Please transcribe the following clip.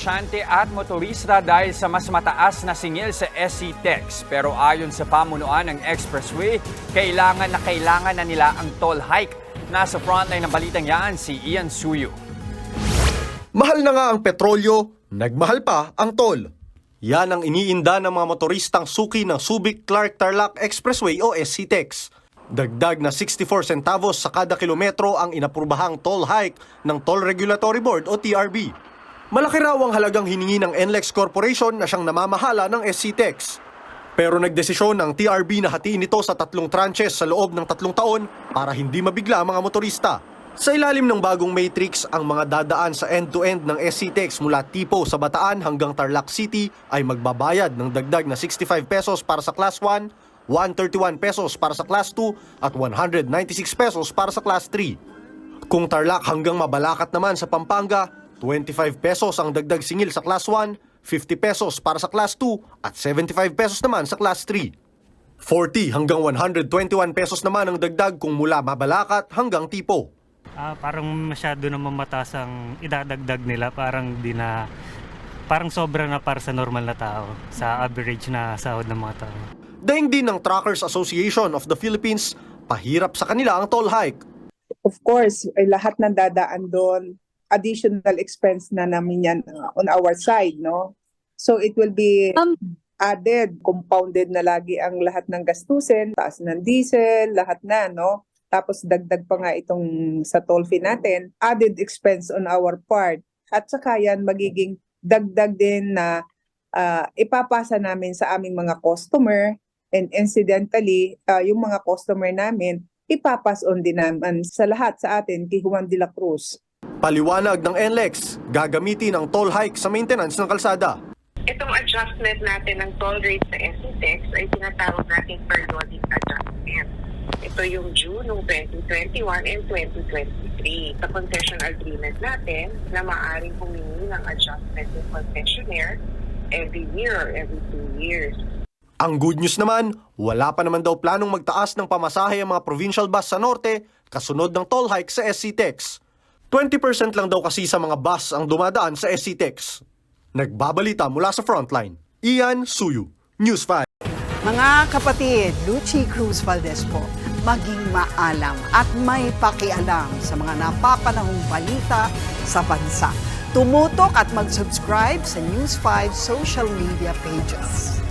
negosyante at motorista dahil sa mas mataas na singil sa SC Tex. Pero ayon sa pamunuan ng Expressway, kailangan na kailangan na nila ang toll hike. Nasa frontline ng balitang yan si Ian Suyo. Mahal na nga ang petrolyo, nagmahal pa ang toll. Yan ang iniinda ng mga motoristang suki ng Subic Clark Tarlac Expressway o SCTEX. Dagdag na 64 centavos sa kada kilometro ang inaprubahang toll hike ng Toll Regulatory Board o TRB. Malaki raw ang halagang hiningi ng NLEX Corporation na siyang namamahala ng SCTEX. Pero nagdesisyon ng TRB na hatiin ito sa tatlong tranches sa loob ng tatlong taon para hindi mabigla ang mga motorista. Sa ilalim ng bagong matrix, ang mga dadaan sa end-to-end ng SCTEX mula Tipo sa Bataan hanggang Tarlac City ay magbabayad ng dagdag na 65 pesos para sa Class 1, 131 pesos para sa Class 2 at 196 pesos para sa Class 3. Kung Tarlac hanggang Mabalacat naman sa Pampanga, 25 pesos ang dagdag singil sa Class 1, 50 pesos para sa Class 2 at 75 pesos naman sa Class 3. 40 hanggang 121 pesos naman ang dagdag kung mula Mabalacat hanggang Tipo. Ah, parang masyado naman mataas ang idadagdag nila. Parang di na, parang sobra na para sa normal na tao. Sa average na sahod ng mga tao. Daing din ng Truckers Association of the Philippines, pahirap sa kanila ang toll hike. of course, ay lahat ng dadaan doon, additional expense na namin yan uh, on our side, no? So it will be Um, added, compounded na lagi ang lahat ng gastusin, taas ng diesel, lahat na, no? Tapos dagdag pa nga itong sa toll fee natin, added expense on our part. At saka yan magiging dagdag din na ah, ipapasa namin sa aming mga customer and incidentally, ah, yung mga customer namin, ipapas on din naman sa lahat sa atin kay Juan de la Cruz. Paliwanag ng NLEX, gagamitin ang toll hike sa maintenance ng kalsada. Itong adjustment natin ng toll rate sa SCTEX ay tinatawag natin periodic adjustment. Ito yung June ng 2021 and 2023. Sa concession agreement natin na maaaring humingi ng adjustment yung concessionaire every year or every two years. Ang good news naman, wala pa naman daw planong magtaas ng pamasahe ang mga provincial bus sa norte kasunod ng toll hike sa SCTEX. 20% lang daw kasi sa mga bus ang dumadaan sa SCTEX. Nagbabalita mula sa frontline. Ian Suyu, News 5. Mga kapatid, Lucy Cruz Valdez po, maging maalam at may pakialam sa mga napapanahong balita sa bansa. Tumutok at mag-subscribe sa News 5 social media pages.